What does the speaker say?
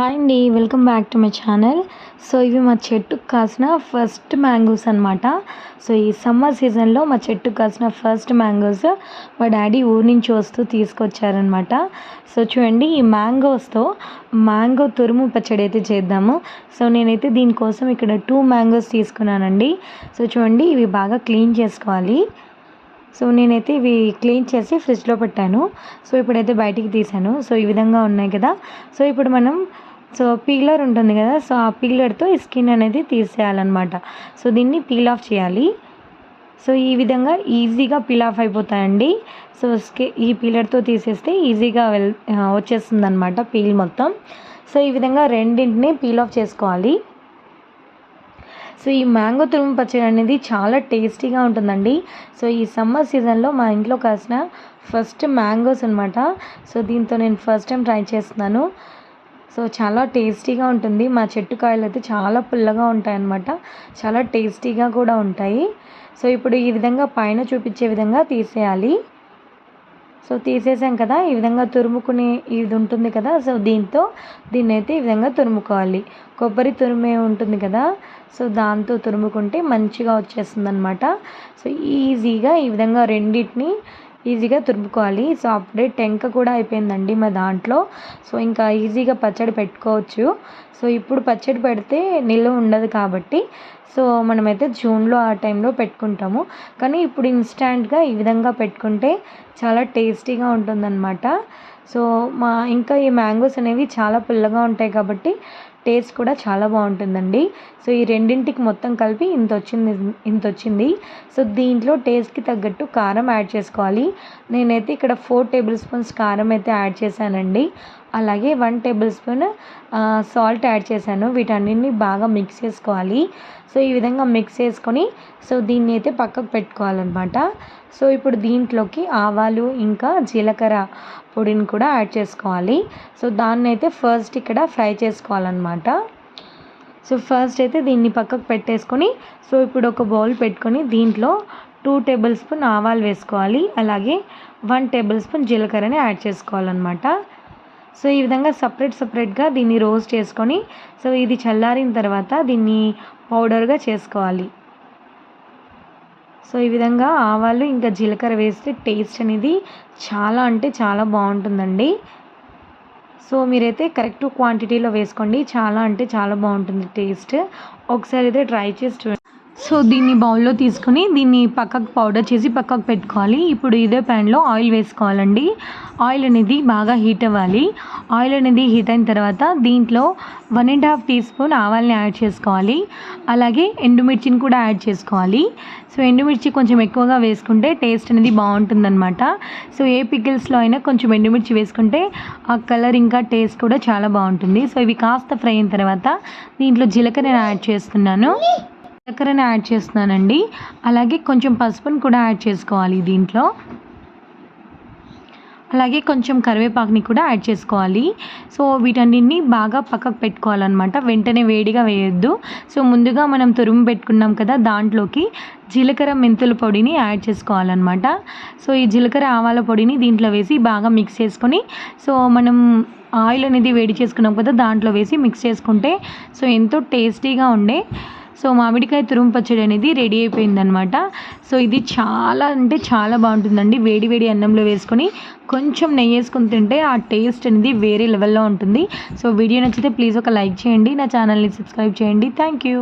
Hi అండి welcome back to my channel so ఇవి మా చెట్టుకు కాసిన ఫస్ట్ మ్యాంగోస్ అనమాట సో ఈ సమ్మర్ సీజన్లో మా చెట్టుకు కాసిన ఫస్ట్ మ్యాంగోస్ మా డాడీ ఊరి నుంచి వస్తూ తీసుకొచ్చారనమాట సో చూడండి ఈ మ్యాంగోస్తో మ్యాంగో తురుము పచ్చడి అయితే చేద్దాము. సో నేనైతే దీనికోసం ఇక్కడ టూ మ్యాంగోస్ తీసుకున్నానండి. సో చూడండి ఇవి బాగా క్లీన్ చేసుకోవాలి. సో నేనైతే ఇవి క్లీన్ చేసి ఫ్రిడ్జ్లో పెట్టాను. సో ఇప్పుడైతే బయటికి తీసాను సో ఈ విధంగా ఉన్నాయి కదా. సో ఇప్పుడు మనం సో పీలర్ ఉంటుంది కదా సో ఆ పీలర్తో ఈ స్కిన్ అనేది తీసేయాలన్నమాట. సో దీన్ని పీల్ ఆఫ్ చేయాలి. సో ఈ విధంగా ఈజీగా పీల్ ఆఫ్ అయిపోతాయండి. సో స్కి ఈ పీలర్తో తీసేస్తే ఈజీగా వెల్ వచ్చేస్తుంది అనమాట పీల్ మొత్తం. సో ఈ విధంగా రెండింటిని పీల్ ఆఫ్ చేసుకోవాలి. సో ఈ మ్యాంగో తురుము పచ్చడి అనేది చాలా టేస్టీగా ఉంటుందండి. సో ఈ సమ్మర్ సీజన్లో మా ఇంట్లో కాసిన ఫస్ట్ మ్యాంగోస్ అనమాట సో దీంతో నేను ఫస్ట్ టైం ట్రై చేస్తున్నాను. సో చాలా టేస్టీగా ఉంటుంది. మా చెట్టు కాయలు అయితే చాలా పుల్లగా ఉంటాయన్నమాట. చాలా టేస్టీగా కూడా ఉంటాయి. సో ఇప్పుడు ఈ విధంగా పైన చూపించే విధంగా తీసేయాలి. సో తీసేసాం కదా ఈ విధంగా తురుముకునే ఇది ఉంటుంది కదా సో దీంతో దీన్ని అయితే ఈ విధంగా తురుముకోవాలి. కొబ్బరి తురుమే ఉంటుంది కదా సో దాంతో తురుముకుంటే మంచిగా వచ్చేస్తుంది అనమాట సో ఈజీగా ఈ విధంగా రెండింటిని ఈజీగా తురుముకోవాలి. సో అప్పుడే టెంక కూడా అయిపోయిందండి మా దాంట్లో. సో ఇంకా ఈజీగా పచ్చడి పెట్టుకోవచ్చు. సో ఇప్పుడు పచ్చడి పెడితే నిల్వ ఉండదు కాబట్టి. సో మనమైతే జూన్లో ఆ టైంలో పెట్టుకుంటాము. కానీ ఇప్పుడు ఇన్స్టాంట్గా ఈ విధంగా పెట్టుకుంటే చాలా టేస్టీగా ఉంటుందన్నమాట. సో మా ఇంకా ఈ మ్యాంగోస్ అనేవి చాలా పుల్లగా ఉంటాయి కాబట్టి టేస్ట్ కూడా చాలా బాగుంటుందండి. సో ఈ రెండింటికి మొత్తం కలిపి ఇంత వచ్చింది ఇంత వచ్చింది సో దీంట్లో టేస్ట్కి తగ్గట్టు కారం యాడ్ చేసుకోవాలి. నేనైతే ఇక్కడ ఫోర్ టేబుల్ స్పూన్స్ కారం అయితే యాడ్ చేశానండి. అలాగే one tablespoon salt add చేశాను. వీటన్నిటిని బాగా మిక్స్ చేసుకోవాలి. సో ఈ విధంగా మిక్స్ చేసుకొని సో దీన్ని అయితే పక్కకు పెట్టుకోవాలన్నమాట. సో ఇప్పుడు దీంట్లోకి ఆవాలు ఇంకా జీలకర్ర పొడిని కూడా యాడ్ చేసుకోవాలి. సో దాన్ని అయితే ఫస్ట్ ఇక్కడ ఫ్రై చేసుకోవాలన్నమాట. సో ఫస్ట్ అయితే దీన్ని పక్కకు పెట్టేసుకొని సో ఇప్పుడు ఒక బౌల్ పెట్టుకొని దీంట్లో టూ టేబుల్ స్పూన్ ఆవాలు వేసుకోవాలి. అలాగే వన్ టేబుల్ స్పూన్ జీలకర్రని యాడ్ చేసుకోవాలన్నమాట. సో ఈ విధంగా సపరేట్ సపరేట్గా దీన్ని రోస్ట్ చేసుకొని సో ఇది చల్లారిన తర్వాత దీన్ని పౌడర్గా చేసుకోవాలి. సో ఈ విధంగా ఆవాలు ఇంకా జీలకర్ర వేస్తే టేస్ట్ అనేది చాలా అంటే చాలా బాగుంటుందండి. సో మీరైతే కరెక్ట్ క్వాంటిటీలో వేసుకోండి చాలా అంటే చాలా బాగుంటుంది టేస్ట్. ఒకసారి అయితే ట్రై చేసి చూడండి. సో దీన్ని బౌల్లో తీసుకొని దీన్ని పక్కకు పౌడర్ చేసి పక్కకు పెట్టుకోవాలి. ఇప్పుడు ఇదే ప్యాన్లో ఆయిల్ వేసుకోవాలండి. ఆయిల్ అనేది బాగా హీట్ అవ్వాలి. ఆయిల్ అనేది హీట్ అయిన తర్వాత దీంట్లో one and half teaspoon ఆవాల్ని యాడ్ చేసుకోవాలి. అలాగే ఎండుమిర్చిని కూడా యాడ్ చేసుకోవాలి. సో ఎండుమిర్చి కొంచెం ఎక్కువగా వేసుకుంటే టేస్ట్ అనేది బాగుంటుందన్నమాట. సో ఏ పికిల్స్లో అయినా కొంచెం ఎండుమిర్చి వేసుకుంటే ఆ కలర్ ఇంకా టేస్ట్ కూడా చాలా బాగుంటుంది. సో ఇవి కాస్త ఫ్రై అయిన తర్వాత దీంట్లో జీలకర్ర యాడ్ చేస్తున్నాను. చక్కెరని యాడ్ చేస్తున్నానండి. అలాగే కొంచెం పసుపుని కూడా యాడ్ చేసుకోవాలి దీంట్లో. అలాగే కొంచెం కరివేపాకుని కూడా యాడ్ చేసుకోవాలి. సో వీటన్నిటిని బాగా పక్కకు పెట్టుకోవాలన్నమాట. వెంటనే వేడిగా వేయొద్దు. సో ముందుగా మనం తురుము పెట్టుకున్నాం కదా దాంట్లోకి జీలకర్ర మెంతుల పొడిని యాడ్ చేసుకోవాలన్నమాట. సో ఈ జీలకర్ర ఆవాల పొడిని దీంట్లో వేసి బాగా మిక్స్ చేసుకొని సో మనం ఆయిల్ అనేది వేడి చేసుకున్నాం కదా దాంట్లో వేసి మిక్స్ చేసుకుంటే సో ఎంతో టేస్టీగా ఉండే సో మామిడికాయ తురుము పచ్చడి అనేది రెడీ అయిపోయిందనమాట సో ఇది చాలా అంటే చాలా బాగుంటుందండి. వేడి వేడి అన్నంలో వేసుకొని కొంచెం నెయ్యి వేసుకొని తింటే ఆ టేస్ట్ అనేది వేరే లెవెల్లో ఉంటుంది. సో వీడియో నచ్చితే ప్లీజ్ ఒక లైక్ చేయండి. నా ఛానల్ని సబ్స్క్రైబ్ చేయండి. Thank you.